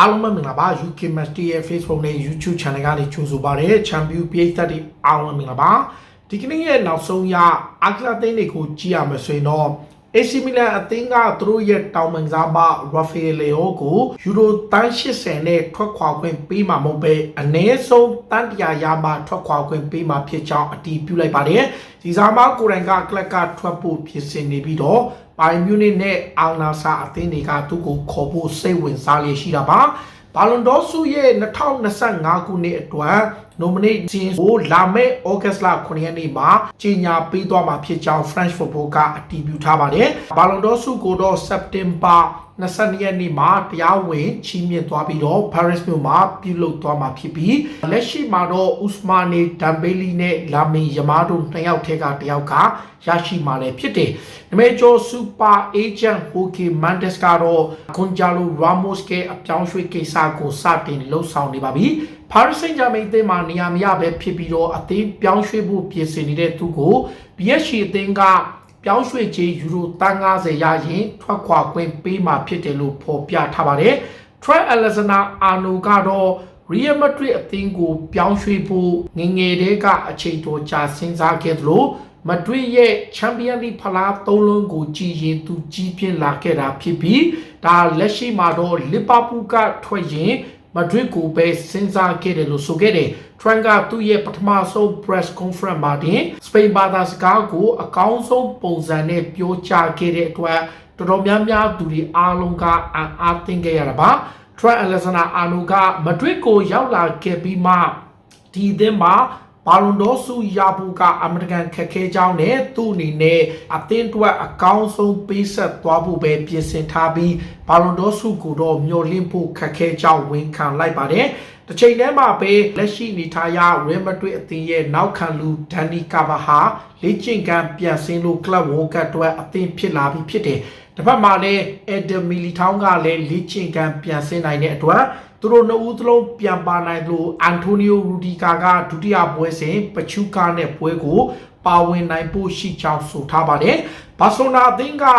အားလုံးပဲမင်္ဂလာပါ UK Match ရဲ့ Facebook နဲ့ YouTube Channel ကနေကြိုဆိုပါရစေ Champion ပြည်သက်တွေအားလုံးပဲမင်္ဂလာပါဒီကနေ့ရဲ့နောက်ဆုံးရအာကလာသိန်းတွေကိုကြည့်ရမယ်ဆိုရင်တော့ AC Milan အသင်းကသူတို့ရဲ့တောင်ပန်စားမ Rafael ကိုယူရိုတန်း80နဲ့ထွက်ခွာခွင့်ပေးမှာမဟုတ်ပဲအနည်းဆုံးတန်းတရာရမှထွက်ခွာခွင့်ပေးမှာဖြစ်ကြောင်းအတည်ပြုလိုက်ပါတယ်ဒီစားမကိုယ်တိုင်ကကလပ်ကထွက်ဖို့ပြင်ဆင်နေပြီးတော့ ပိုင်မြူနစ်နဲ့အောင်နာဆာအသင်းတွေကသူ့ကိုခေါ်ဖို့စိတ်ဝင်စားလျက်ရှိတာပါဘာလွန်ဒေါစုရဲ့2025ခုနှစ်အတွက် nominate ခြင်းကိုလာမယ့် August လ9ရက်နေ့မှာကြီးညာပေးသွားမှာဖြစ်ကြောင်း French Football ကအတည်ပြုထားပါတယ်။ဘာလွန်ဒေါစုကိုတော့ September 22ရက်နေ့မှာတရားဝင်ချီးမြှင့်သွားပြီးတော့ Paris မြို့မှာပြုလုပ်သွားမှာဖြစ်ပြီးလက်ရှိမှာတော့ Ousmane Dembele နဲ့ Lamine Yamal တို့နှစ်ယောက်ထဲကတစ်ယောက်ကရရှိမှာလည်းဖြစ်တယ်။နမဲကျော် Super Agent Jorge Mendes ကတော့ Gonzalo Ramos ရဲ့အပြောင်းရွှေ့ကိစ္စကိုစတင်လှုပ်ဆောင်နေပါပြီ။ Paris Saint-Germain အသင်းမှာနေရာမရပဲဖြစ်ပြီးတော့အသင်းပြောင်းရွှေ့ဖို့ပြင်ဆင်နေတဲ့သူကို PSG အသင်းကပြောင်းရွှေ့ခြင်းယူရို350ရရင်ထွက်ခွာခွင့်ပေးမှာဖြစ်တယ်လို့ဖော်ပြထားပါတယ်။ Trent Alexander-Arnold ကတော့ Real Madrid အသင်းကိုပြောင်းရွှေ့ဖို့ငငယ်တဲကအချိန်တော်ကြာစဉ်းစားခဲ့သလိုမဒရစ်ရဲ့ချန်ပီယံလိဖလားသုံးလုံးကိုကြည်ရင်သူကြီးပြင်းလာခဲ့တာဖြစ်ပြီးဒါလက်ရှိမှာတော့လီဗာပူးကထွက်ရင် မဒရစ်ကိုပဲစဉ်းစားခဲ့တယ်လို့ဆိုခဲ့တယ်။ Trent ကသူ့ရဲ့ပထမဆုံး press conference မှာတင်စပိန်ဘာသာစကားကိုအကောင်းဆုံးပုံစံနဲ့ပြောကြားခဲ့တဲ့အတွက်တော်တော်များများသူတွေအားလုံးကအံ့အားသင့်ခဲ့ရတာပါ။ Trent Alexander-Arnold ကမဒရစ်ကိုရောက်လာခဲ့ပြီးမှဒီအသင်းမှာ ဘာလွန်ဒေါစုရဖို့ကအမေရိကန်ခက်ခဲကြောင်းနဲ့သူ့အနေနဲ့အသင်းအတွက်အကောင်းဆုံးပေးဆက်သွားဖို့ပဲပြင်ဆင်ထားပြီးဘာလွန်ဒေါစုကိုတော့မျှော်လင့်ဖို့ခက်ခဲကြောင်းဝန်ခံလိုက်ပါတယ်။တစ်ချိန်တည်းမှာပဲလက်ရှိနေထားရ Real Madrid အသင်းရဲ့နောက်ခံလူဒန်နီကာဗာဟာလေ့ကျင့်ခန်းပြန်ဆင်းလို့ကလပ်ဝေါ်ကတ်အတွက်အသင်းဖြစ်လာပြီဖြစ်တယ်။ တစ်ဖက်မှာလည်း Adam Militao ကလည်းလေ့ကျင့်ခန်းပြန်ဆင်းနိုင်တဲ့အတွက်သူတို့နှစ်ဦးသလုံးပြန်ပါနိုင်လို့အန်တိုနီယိုရူဒီကာကဒုတိယပွဲစဉ်ပချူကာနဲ့ပွဲကိုပါဝင်နိုင်ဖို့ရှိကြောင်းဆိုထားပါတယ်။ဘာဆိုနာအသင်းကဥ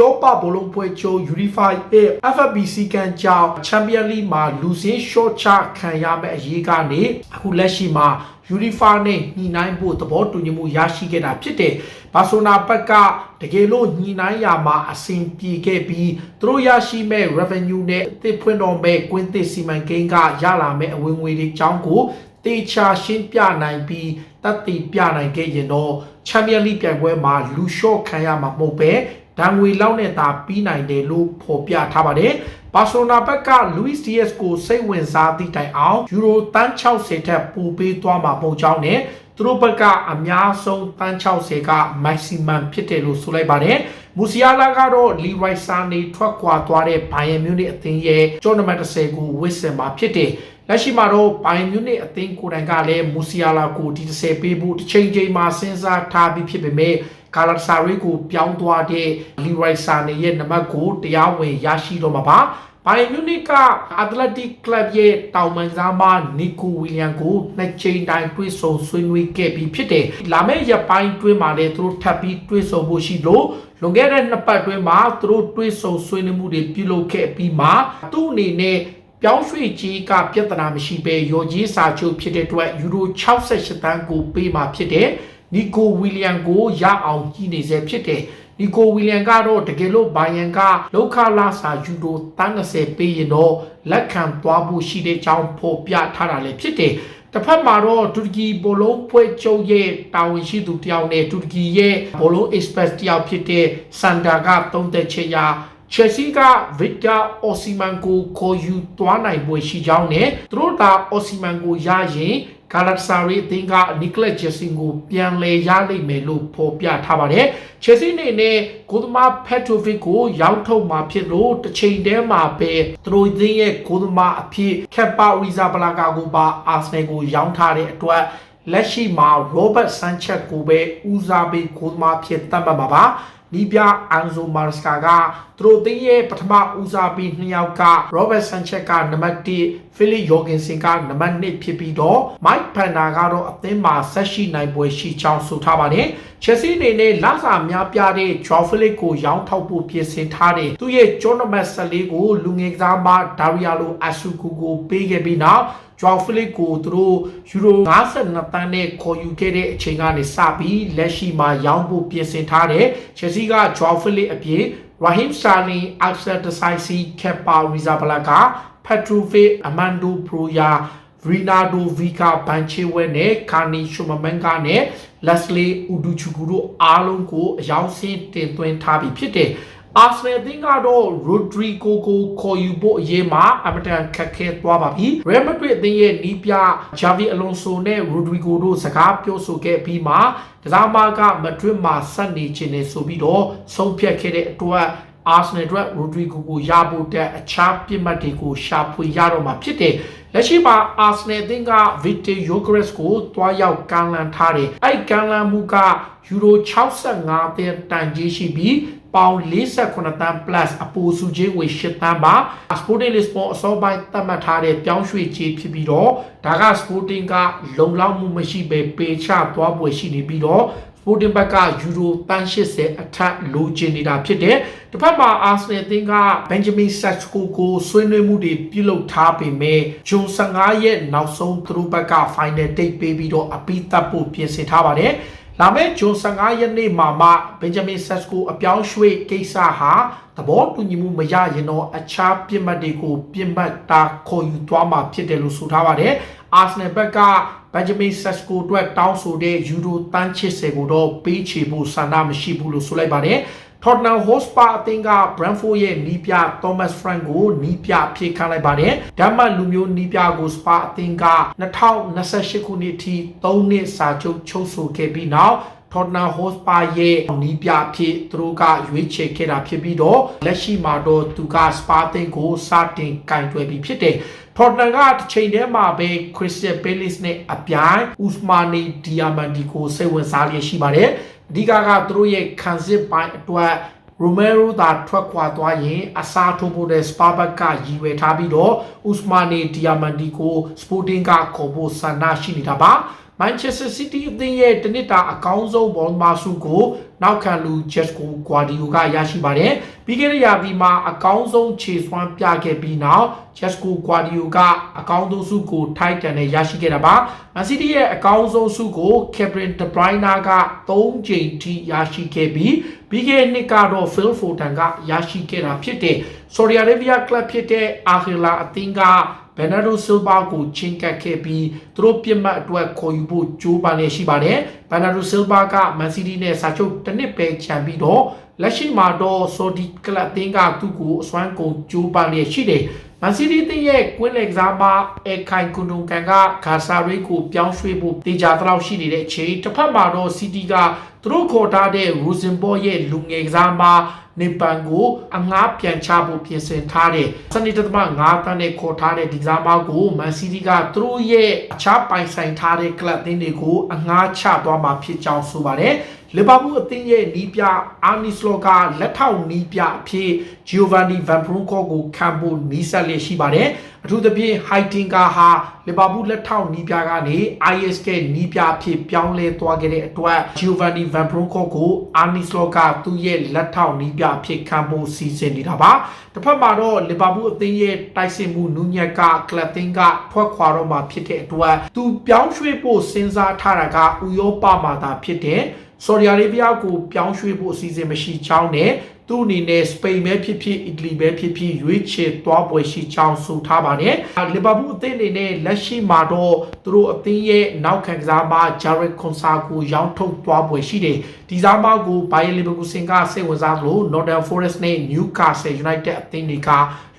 ရောပဘောလုံးပွဲချုပ် Unify ရဲ့ FFBC ကန်ကြောင့် Champions League မှာလူစင်း short ချခံရမယ့်အရေးကနေအခုလက်ရှိမှာ Unify နဲ့ညှိနှိုင်းဖို့သဘောတူညီမှုရရှိခဲ့တာဖြစ်တယ်။ဘာဆိုနာဘက်ကတကယ်လို့ညှိနှိုင်းရမှာအဆင်ပြေခဲ့ပြီးသူတို့ရရှိမဲ့ revenue နဲ့အသစ်ဖွင့်တော်မဲ့ကွင်းသစ်စီမံကိန်းကရလာမဲ့အဝင်ငွေတွေအကြောင်းကိုတေချာရှင်းပြနိုင်ပြီးတတ်သိပြနိုင်ခဲ့ရင်တော့ချန်ပီယံလိပြိုင်ပွဲမှာလူလျှော့ခံရမှာမဟုတ်ပဲဒဏ်ငွေလောက်နဲ့သာပြီးနိုင်တယ်လို့ဖော်ပြထားပါတယ်။ ဘာဆိုနာဘက်ကလူးစ်ဒီယက်စ်ကိုစိတ်ဝင်စားသည့်တိုင်အောင်ယူရိုတန်း60ထက်ပိုပေးသွားမှာမဟုတ်ကြောင်းနဲ့သူတို့ဘက်ကအများဆုံးတန်း60က maximum ဖြစ်တယ်လို့ဆိုလိုက်ပါတယ်။မူစီယာလာကတော့လီရိုက်ဆာနေထွက်ခွာသွားတဲ့ဘိုင်ယန်မြူနစ်အသင်းရဲ့ကျော်နမတ်30ကိုဝစ်ဆင်မှာဖြစ်တယ်။လက်ရှိမှာတော့ဘိုင်မြူနစ်အသင်းကိုယ်တိုင်ကလည်းမူစီယာလာကိုဒီ30ပေးဖို့တစ်ချိန်ချိန်မှာစဉ်းစားထားပြီးဖြစ်ပေမဲ့ ကာလာဆာရီကိုပြောင်းသွားတဲ့လီရိုက်ဆာနေရဲ့နံပါတ်ကိုတရားဝင်ရရှိတော့မှာပါဘိုင်မြူနစ်ကအက်တလက်တစ်ကလပ်ရဲ့တောင်ပန်စားမနီကိုဝီလျံကိုနှစ်ချိန်တိုင်တွဲဆုံဆွေးနွေးခဲ့ပြီးဖြစ်တယ်။လာမယ့်ရက်ပိုင်းတွင်းမှာလည်းသူတို့ထပ်ပြီးတွဲဆုံဖို့ရှိလို့လွန်ခဲ့တဲ့နှစ်ပတ်တွင်းမှာသူတို့တွဲဆုံဆွေးနွေးမှုတွေပြုလုပ်ခဲ့ပြီးမှသူ့အနေနဲ့ပြောင်းရွှေ့ကြီးကပြဿနာမရှိဘဲရော်ကြီးစာချုပ်ဖြစ်တဲ့အတွက်ယူရို68တန်းကိုပေးมาဖြစ်တယ်။ နီကိုဝီလျံကိုရအောင်ကြီးနေစေဖြစ်တယ်။နီကိုဝီလျံကတော့တကယ်လို့ဘိုင်ယန်ကလောက်ခလာစာယူရို30ပေးရင်တော့လက်ခံသွားဖို့ရှိတဲ့ကြောင်းဖော်ပြထားတာလည်းဖြစ်တယ်။တစ်ဖက်မှာတော့တူရကီဘောလုံးဖွဲ့ချုပ်ရဲ့တာဝန်ရှိသူတယောက်နဲ့တူရကီရဲ့ဘောလုံး express တယောက်ဖြစ်တဲ့စန်ဒါကသုံးသက်ချက်ရာချက်စီကဗစ်တာအော်စီမန်ကိုခေါ်ယူသွားနိုင်ပွဲရှိကြောင်းနဲ့သူတို့ကအော်စီမန်ကိုရရင် ဂါလက်ဆာရီအသင်းကနီကလက်ဂျက်ဆင်ကိုပြန်လဲရလိမ့်မယ်လို့ဖော်ပြထားပါတယ်။ချက်စီနေနဲ့ဂိုသမာဖက်တိုဗစ်ကိုရောက်ထုတ်มาဖြစ်လို့တစ်ချိန်တည်းမှာပဲသူတို့အသင်းရဲ့ဂိုသမာအဖြစ်ခက်ပါရီဇာဘလာကာကိုပါအာဆနယ်ကိုရောင်းထားတဲ့အတွက်လက်ရှိမှာ Robert Sanchez ကိုပဲဦးစားပေးကိုသမားဖြစ်တတ်မှတ်မှာပါ နီးပြအန်ဇိုမာစကာကသူတို့တင်းရဲ့ပထမဦးစားပေးနှစ်ယောက်က Robert Sanchez ကနံပါတ်1 Philip Jorgensen ကနံပါတ်2ဖြစ်ပြီးတော့ Mike Panda ကတော့အသင်းမှာဆက်ရှိနိုင်ပွဲရှိချောင်းဆိုထားပါတယ်။ Chelsea အနေနဲ့လဆာများပြတဲ့ Joao Felix ကိုရောင်းထောက်ဖို့ပြင်ဆင်ထားတယ်။သူရဲ့ John Nambet 14ကိုလူငယ်ကစားမ Darialo Asuku ကိုပေးခဲ့ပြီးနောက် ဂျွာဖလစ်ကိုသူတို့ယူရို52တန်းနဲ့ခေါ်ယူခဲ့တဲ့အချိန်ကနေစပြီးလက်ရှိမှာရောင်းဖို့ပြင်ဆင်ထားတဲ့ချက်စီကဂျွာဖလစ်အပြင် Raheem Sterling, Axel Disasi, Kepa Arrizabalaga, Petrovic, Amando Broya, Rinaldo Vica Banchewe နဲ့ Kani Shumamenga နဲ့ Leslie Uduchuku တို့အားလုံးကိုအယောင်ဆင်းတင်သွင်းထားပြီးဖြစ်တယ်။ အာဆနယ်အသင်းကတော့ Rodrigo ကိုခေါ်ယူဖို့အရေးမှာအမတန်ခက်ခဲသွားပါပြီ။ Real Madrid အသင်းရဲ့နီးပြ Xavi Alonso နဲ့ Rodrigo တို့စကားပြောဆိုခဲ့ပြီးမှကစားမက Madrid မှာဆက်နေခြင်းနဲ့ဆိုပြီးတော့ဆုံးဖြတ်ခဲ့တဲ့အတွက်အာဆနယ်အတွက် Rodrigo ကိုရဖို့တဲ့အခြားပြစ်မှတ်တွေကိုရှာဖွေရတော့မှာဖြစ်တယ်။လက်ရှိမှာအာဆနယ်အသင်းက Victor Gyökeres ကိုတွားရောက်ကမ်းလှမ်းထားတယ်။အဲ့ကမ်းလှမ်းမှုကယူရို65သန်းတန်ကြီးရှိပြီး ပေါင်48တန်း plus အပူစုချင်းဝေ8တန်းပါ Sporting Lisbon အစောပိုင်းသတ်မှတ်ထားတဲ့ပြောင်းရွှေ့ခြင်းဖြစ်ပြီးတော့ဒါက Sporting ကလုံလောက်မှုမရှိဘဲပေချသွားပွဲရှိနေပြီးတော့ Sporting ဘက်ကယူရိုတန်း80အထက်လိုချင်နေတာဖြစ်တယ်။တစ်ဖက်မှာ Arsenal အသင်းက Benjamin Sesko ကိုဆွေးနွေးမှုတွေပြုလုပ်ထားပေမဲ့ဂျွန်15ရက်နောက်ဆုံးသူတို့ဘက်က final date ပေးပြီးတော့အပိသက်ဖို့ပြင်ဆင်ထားပါတယ်။ လာမယ့်ဂျွန်15ရက်နေ့မှာမှဘင်ဂျမင်ဆက်စကိုအပြောင်းရွှေ့ကိစ္စဟာသဘောတူညီမှုမရရင်တော့အခြားပြစ်မှတ်တွေကိုပြစ်မှတ်တာခေါ်ယူသွားမှာဖြစ်တယ်လို့ဆိုထားပါတယ်။အာဆနယ်ဘက်ကဘန်ဂျမင်ဆက်စကိုအတွက်တောင်းဆိုတဲ့ယူရိုတန်း80ကိုတော့ပေးချေဖို့ဆန္ဒမရှိဘူးလို့ဆိုလိုက်ပါတယ်။ Tottenham Hotspur အသင်းက Brentford ရဲ့နီးပြ Thomas Frank ကိုနီးပြဖြည့်ခန့်လိုက်ပါတယ်။ဒါမှလူမျိုးနီးပြကို Spa အသင်းက2028ခုနှစ်အထိ3နှစ်စာချုပ်ချုပ်ဆိုခဲ့ပြီးနောက် Tottenham Hotspur ရဲ့နီးပြဖြစ်သူတို့ကရွေးချယ်ခဲ့တာဖြစ်ပြီးတော့လက်ရှိမှာတော့သူက Spa အသင်းကိုစတင်ကင်တွယ်ပြီးဖြစ်တယ်။ Tottenham ကတစ်ချိန်တည်းမှာပဲ Crystal Palace နဲ့အပြိုင် Usmane Diamandi ကိုစိတ်ဝင်စားလျက်ရှိပါတယ်။ အဓိကကသူတို့ရဲ့ခံစစ်ပိုင်းအတွက်ရိုမဲရိုသာထွက်ခွာသွားရင်အစားထိုးဖို့တဲ့စပါဘတ်ကရည်ရွယ်ထားပြီးတော့ဥစမာနီဒီယာမန်ဒီကိုစပိုတင်ကခေါ်ဖို့ဆန္ဒရှိနေတာပါ မန်ချက်စတာစီးတီးအသင်းရဲ့တနစ်တာအကောင်းဆုံးဘောမာစုကိုနောက်ခံလူဂျက်ကိုဂွာဒီယိုကရရှိပါတယ်ပြီးခဲ့တဲ့ရာသီမှာအကောင်းဆုံးခြေစွမ်းပြခဲ့ပြီးနောက်ဂျက်ကိုဂွာဒီယိုကအကောင်းဆုံးစုကိုထိုက်တန်နဲ့ရရှိခဲ့တာပါမန်စီးတီးရဲ့အကောင်းဆုံးစုကိုကက်ပရင်ဒဘရိုင်းနာက3ကြိမ်ထိရရှိခဲ့ပြီးပြီးခဲ့တဲ့နှစ်ကတော့ Phil Foden ကရရှိခဲ့တာဖြစ်တဲ့ Saudi Arabia Club ဖြစ်တဲ့ Al Hilal အသင်းက ဘယ်နာဒိုဆီလ်ဗာကိုချင်းကပ်ခဲ့ပြီးသူတို့ပြစ်မှတ်အတွက်ခေါ်ယူဖို့ကြိုးပမ်းနေရှိပါတယ်။ဘယ်နာဒိုဆီလ်ဗာကမန်စီးတီးနဲ့စာချုပ်တစ်နှစ်ပဲချန်ပြီးတော့လက်ရှိမှာတော့ဆော်ဒီကလပ်အသင်းကသူ့ကိုအစွမ်းကုန်ကြိုးပမ်းနေရှိတယ်။ မန်စီးတီးတင်းရဲ့ကွင်းလက်ကစားမအခိုင်ကွန်ဒုံကန်ကဂါဆာရီကိုပြောင်းရွှေ့ဖို့တေချာတော့ရှိနေတဲ့အချိန်တစ်ဖက်မှာတော့စီးတီးကသူတို့ခေါ်ထားတဲ့ရိုဇင်ဘော့ရဲ့လူငယ်ကစားမနေပန်ကိုအငားပြန်ချဖို့ပြင်ဆင်ထားတဲ့စနေတသမ9တန်းနဲ့ခေါ်ထားတဲ့ဒီကစားမကိုမန်စီးတီးကသူတို့ရဲ့အခြားပိုင်ဆိုင်ထားတဲ့ကလပ်အသင်းတွေကိုအငားချသွားမှာဖြစ်ကြောင်းဆိုပါတယ် လီဗာပူးအသင်းရဲ့နီးပြအာနီစလောကလက်ထောက်နီးပြအဖြစ်ဂျီယိုဗန်နီဗန်ဘရုကောကိုခံဖို့နီးစပ်လျက်ရှိပါတယ် အထူးသဖြင့်ဟိုက်တင်ကာဟာလီဗာပူးလက်ထောက်နီးပြကနေ ISK နီးပြအဖြစ်ပြောင်းလဲသွားခဲ့တဲ့အတွက်ဂျီယိုဗန်နီဗန်ဘရုကောကိုအာနီစလောကသူ့ရဲ့လက်ထောက်နီးပြအဖြစ်ခံဖို့စီစဉ်နေတာပါတစ်ဖက်မှာတော့လီဗာပူးအသင်းရဲ့တိုက်စစ်မှုနူးညက်ကကလပ်တင်ကထွက်ခွာတော့မှာဖြစ်တဲ့အတွက်သူပြောင်းရွှေ့ဖို့စဉ်းစားထားတာကဥရောပမှာသာဖြစ်တဲ့ဆော်ဒီအာရေဗျကိုပြောင်းရွှေ့ဖို့အစီအစဉ်မရှိကြောင်းနဲ့ သူ့အနေနဲ့စပိန်ပဲဖြစ်ဖြစ်အီတလီပဲဖြစ်ဖြစ်ရွေးချယ်သွားပွဲရှိကြောင်းဆိုထားပါတယ်။လီဗာပူးအသင်းအနေနဲ့လက်ရှိမှာတော့သူတို့အသင်းရဲ့နောက်ခံကစားမဂျာရက်ကွန်ဆာကိုရောင်းထုတ်သွားပွဲရှိတယ်။ဒီစားမကိုဘိုင်ယန်လီဗာပူးစင်ကစိတ်ဝင်စားလို့ Northern Forest နဲ့ Newcastle United အသင်းတွေက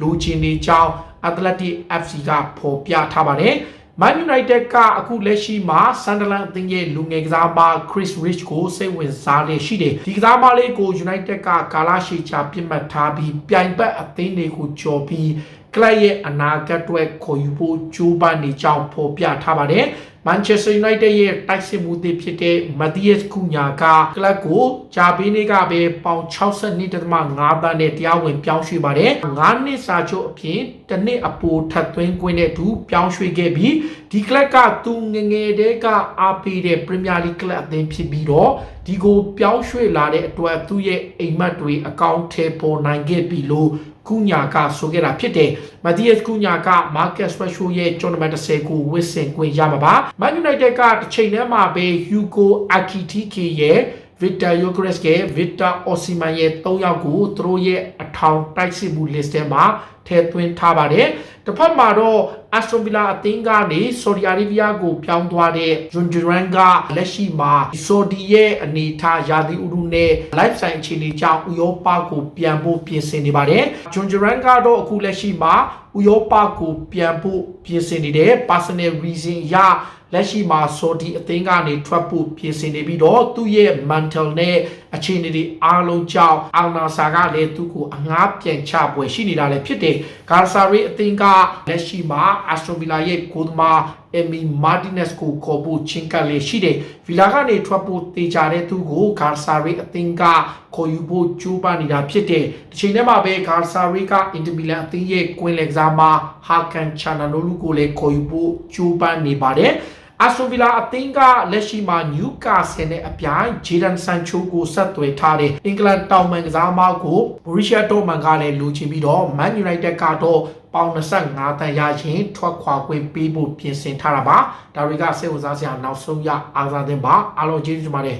လိုချင်နေကြောင်း Athletic FC ကဖော်ပြထားပါတယ်။ Man United ကအခုလက်ရှိမှာ Sunderland အသင်းရဲ့လူငယ်ကစားမ Chris Rich ကိုစိတ်ဝင်စားနေရှိတယ်ဒီကစားမလေးကို United ကကာလာရှိချပြစ်မှတ်ထားပြီးပြိုင်ပတ်အသင်းတွေကိုကြော်ပြီးကလပ်ရဲ့အနာဂတ်အတွက်ခေါ်ယူဖို့ကြိုးပမ်းနေကြောင်းဖော်ပြထားပါတယ် Manchester United ရဲ့တိုက်စစ်မှုတွေဖြစ်တဲ့ Matthias Cunha ကကလပ်ကိုဂျာဘီနီကပဲပေါင်62.5တန်းနဲ့တရားဝင်ပြောင်းရွှေ့ပါတယ်9နှစ်စာချုပ်အပြင်တစ်နှစ်အပိုထပ်သွင်းခွင့်နဲ့အတူပြောင်းရွှေ့ခဲ့ပြီးဒီကလပ်ကသူငငယ်တဲကအားပေးတဲ့ Premier League ကလပ်အသင်းဖြစ်ပြီးတော့ဒီကိုပြောင်းရွှေ့လာတဲ့အတွက်သူ့ရဲ့အိမ်မက်တွေအကောင့်ထဲပေါ်နိုင်ခဲ့ပြီလို့ကုညာကဆိုခဲ့တာဖြစ်တယ်။မတ်တီးယက်ကုညာက Marcus Rashford ရဲ့ tournament 10ကိုဝစ်ဆင်ခွင့်ရမှာပါ။ Man United ကတစ်ချိန်တည်းမှာပဲ Hugo Ekitike ရဲ့ Victor Gyökeres ရဲ့ Victor Osimhen ရဲ့၃ယောက်ကိုသူတို့ရဲ့အထောင်တိုက်စစ်မှု list ထဲမှာထည့်သွင်းထားပါတယ်။တစ်ဖက်မှာတော့ Aston Villa အသင်းကနေ Saudi Arabia ကိုပြောင်းသွားတဲ့ John Duran ကလက်ရှိမှာ Saudi ရဲ့အနေအထားယာဒီဥရုနဲ့ life sign အခြေအနေကြောင့်ဥရောပကိုပြန်ဖို့ပြင်ဆင်နေပါတယ်။ John Duran ကတော့အခုလက်ရှိမှာဥရောပကိုပြန်ဖို့ပြင်ဆင်နေတဲ့ personal reason အရလက်ရှိမှာ Saudi အသင်းကနေထွက်ဖို့ပြင်ဆင်နေပြီးတော့သူ့ရဲ့ mental နဲ့ အခြေအနေတွေအားလုံးကြောင့်အောင်နာဆာကလည်းသူ့ကိုအငှားပြန်ချပွဲရှိနေတာလည်းဖြစ်တယ်။ဂါဆာရီအသင်းကလက်ရှိမှာ Aston Villa ရဲ့ကိုသမား Emi Martinez ကိုခေါ်ဖို့ချင်းကပ်လေးရှိတယ်။ဗီလာကနေထွက်ဖို့တေချာတဲ့သူကိုဂါဆာရီအသင်းကခေါ်ယူဖို့ကြိုးပမ်းနေတာဖြစ်တယ်။ဒီချိန်ထဲမှာပဲဂါဆာရီကအင်တာမီလန်အသင်းရဲ့ကွင်းလက်ကစားမှာဟာကန်ချာနာနိုလူကိုလည်းခေါ်ယူဖို့ကြိုးပမ်းနေပါတယ်။ အာဆိုဗီလာအသင်းကလက်ရှိမှာနျူကာဆယ်နဲ့အပြိုင်ဂျေဒန်ဆန်ချိုကိုဆက်သွယ်ထားတဲ့အင်္ဂလန်တောင်ပန်ကစားမကိုဘော်ရီရှာဒေါ့မန်ကလည်းလူချင်ပြီးတော့မန်ယူနိုက်တက်ကတော့ပေါင်25တန်ရရင်ထွက်ခွာခွင့်ပေးဖို့ပြင်ဆင်ထားတာပါဒါတွေကစိတ်ဝင်စားစရာနောက်ဆုံးရအားစားသင်းပါအားလုံးကျေးဇူးတင်ပါတယ်